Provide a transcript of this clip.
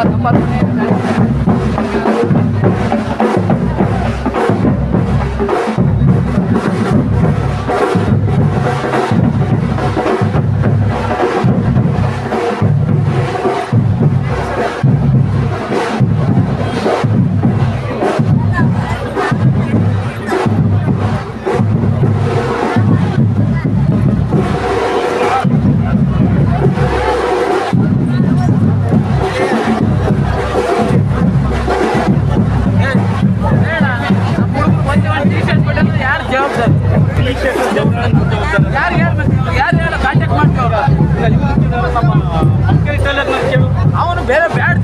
foto, uma foto né? ಒಂದು ಯಾರು ಜವಾಬ್ದಾರಿ? ಯಾರು ಯಾರು ಯಾರು ಅವನು ಬೇರೆ ಬ್ಯಾಡ್